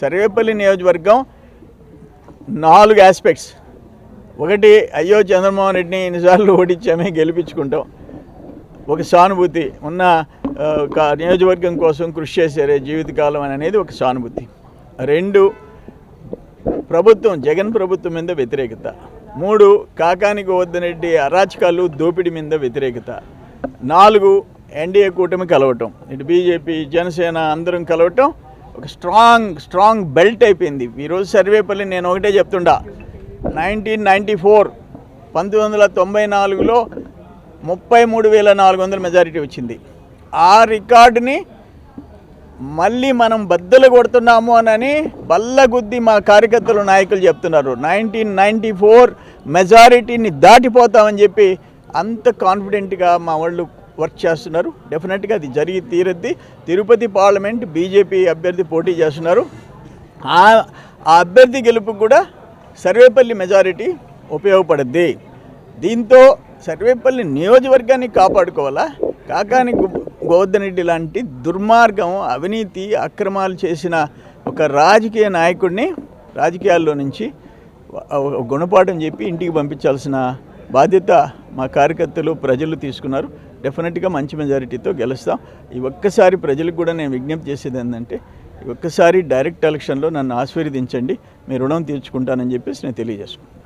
సర్వేపల్లి నియోజకవర్గం నాలుగు ఆస్పెక్ట్స్ ఒకటి అయ్యో చంద్రమోహన్ రెడ్డిని ఎన్నిసార్లు ఓడించామే గెలిపించుకుంటాం. ఒక సానుభూతి ఉన్న ఒక నియోజకవర్గం కోసం కృషి చేశారే జీవితకాలం అనేది ఒక సానుభూతి. రెండు ప్రభుత్వం జగన్ ప్రభుత్వం మీద వ్యతిరేకత. మూడు కాకానికి వద్దనెడ్డి అరాచకాలు దోపిడీ మీద వ్యతిరేకత. నాలుగు ఎన్డీఏ కూటమి కలవటం. ఇటు బీజేపీ జనసేన అందరం కలవటం. ఒక స్ట్రాంగ్ స్ట్రాంగ్ బెల్ట్ అయిపోయింది. ఈరోజు సర్వేపల్లి నేను ఒకటే చెప్తుండా. నైన్టీన్ నైంటీ ఫోర్ పంతొమ్మిది వందల తొంభై నాలుగులో ముప్పై మూడు వేల నాలుగు వందల మెజారిటీ వచ్చింది. ఆ రికార్డుని మళ్ళీ మనం బద్దలు కొడుతున్నాము అని బల్లగుద్ది మా కార్యకర్తలు నాయకులు చెప్తున్నారు. నైన్టీన్ నైంటీ ఫోర్ మెజారిటీని దాటిపోతామని చెప్పి అంత కాన్ఫిడెంట్గా మా వాళ్ళు వర్క్ చేస్తున్నారు. డెఫినెట్గా అది జరిగి తీరద్ది. తిరుపతి పార్లమెంట్ బీజేపీ అభ్యర్థి పోటీ చేస్తున్నారు. ఆ అభ్యర్థి గెలుపుకు కూడా సర్వేపల్లి మెజారిటీ ఉపయోగపడుద్ది. దీంతో సర్వేపల్లి నియోజకవర్గాన్ని కాపాడుకోవాలా? కాకాని గోవర్ధనరెడ్డి లాంటి దుర్మార్గం అవినీతి అక్రమాలు చేసిన ఒక రాజకీయ నాయకుడిని రాజకీయాల్లో నుంచి గుణపాఠం చెప్పి ఇంటికి పంపించాల్సిన బాధ్యత మా కార్యకర్తలు ప్రజలు తీసుకున్నారు. డెఫినెట్గా మంచి మెజారిటీతో గెలుస్తాం. ఈ ఒక్కసారి ప్రజలకు కూడా నేను విజ్ఞప్తి చేసేది ఏంటంటే ఒక్కసారి డైరెక్ట్ ఎలక్షన్లో నన్ను ఆశీర్వదించండి. మీ రుణం తీర్చుకుంటానని చెప్పేసి నేను తెలియజేసుకుంటాను